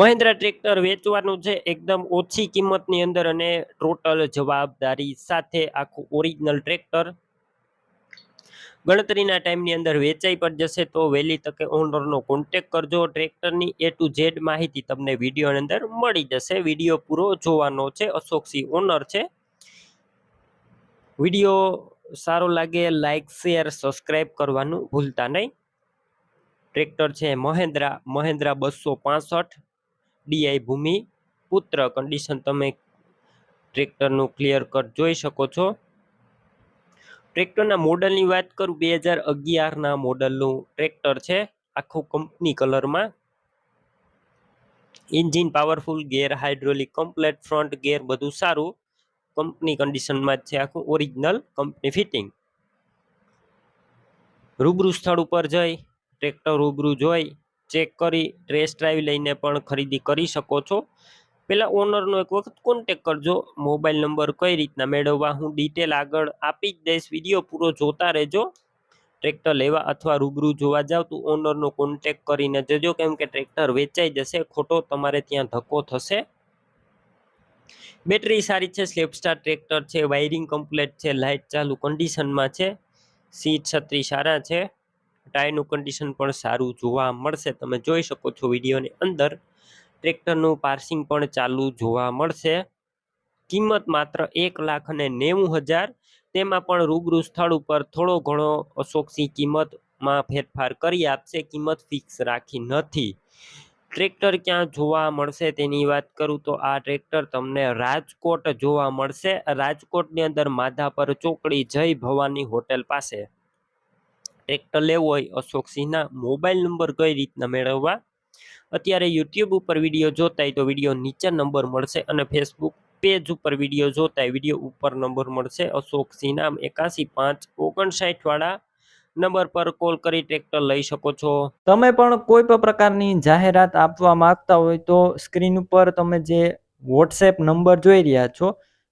Mahindra tractor વેચવાનું છે એકદમ ઓછી કિંમતની અંદર અને ટોટલ જવાબદારી સાથે આખું ઓરિજિનલ ટ્રેક્ટર ગણતરીના ટાઈમની અંદર વેચાઈ પણ જશે તો વહેલી તકે ઓનરનો કોન્ટેક કરજો. ટ્રેક્ટરની એ ટુ ઝેડ માહિતી તમને વિડીયોની અંદર મળી જશે. વીડિયો પૂરો જોવાનો છે. અશોકસિંહ ઓનર છે. વીડિયો સારો લાગે લાઈક શેર સબસ્ક્રાઈબ કરવાનું ભૂલતા નહીં. ટ્રેક્ટર છે મહેન્દ્રા મહેન્દ્રા બસો પાસઠ. ડીઆઈ ભૂમિ પુત્ર કન્ડિશન તમે ટ્રેક્ટરનું ક્લિયર કટ જોઈ શકો છો. ટ્રેક્ટરના મોડલની વાત કરું, બે હજાર અગિયારના મોડલનું ટ્રેક્ટર છે, આખું કંપની કલરમાં engine powerful gear hydraulic complete front gear બધું સારું. કંપની કન્ડિશનમાં જ છે આખું ઓરિજિનલ કંપની ફિટિંગ રૂબરૂ સ્થળ ઉપર જઈ, ટ્રેક્ટર રૂબરૂ જોઈ ચેક કરી ટ્રેસ ડ્રાઈવ લઈને પણ ખરીદી કરી શકો છો. પહેલાં ઓનરનો એક વખત કોન્ટેક કરજો. મોબાઈલ નંબર કઈ રીતના મેળવવા, હું ડિટેલ આગળ આપી જ દઈશ. વીડિયો પૂરો જોતા રહેજો. ટ્રેક્ટર લેવા અથવા રૂબરૂ જોવા જાવ તો ઓનરનો કોન્ટેક કરીને જજો. કેમ કે ટ્રેક્ટર વેચાઈ જશે, ખોટો તમારે ત્યાં ધક્કો થશે. બેટરી સારી છે સ્લેપસ્ટાર ટ્રેક્ટર છે વાયરિંગ કમ્પ્લેટ છે લાઇટ ચાલુ કન્ડિશનમાં છે. સીટ છત્રી સારા છે. ટાયરનું કન્ડિશન પણ સારું જોવા મળશે. તમે જોઈ શકો છો વિડીયોની અંદર. ટ્રેક્ટરનું પાર્સિંગ પણ ચાલુ જોવા મળશે. કિંમત માત્ર એક લાખ અને નેવું હજાર. તેમાં પણ રૂબરૂ સ્થળ ઉપર થોડો ઘણો અશોકસી કિંમતમાં ફેરફાર કરી આપશે. કિંમત ફિક્સ રાખી નથી. ટ્રેક્ટર ક્યાં જોવા મળશે તેની વાત કરું તો આ ટ્રેક્ટર તમને રાજકોટ જોવા મળશે. રાજકોટની અંદર માધાપર ચોકડી જય ભવાની હોટેલ પાસે. ટ્રેક્ટર લેવું હોય અશોકસિંહના મોબાઈલ નંબર કઈ રીતના મેળવવા? અત્યારે યુટ્યુબ ઉપર વીડિયો જોતા હોય તો વીડિયો નીચે નંબર મળશે અને ફેસબુક પેજ ઉપર વીડિયો જોતા હોય વીડિયો ઉપર નંબર મળશે. અશોક સિંહના એકાસી પાંચ ઓગણસાઠવાળા નંબર પર કોલ કરી ટ્રેક્ટર લઈ શકો છો. તમે પણ કોઈ પણ પ્રકારની જાહેરાત આપવા માંગતા હોય તો સ્ક્રીન ઉપર તમે જે વોટ્સએપ નંબર જોઈ રહ્યા છો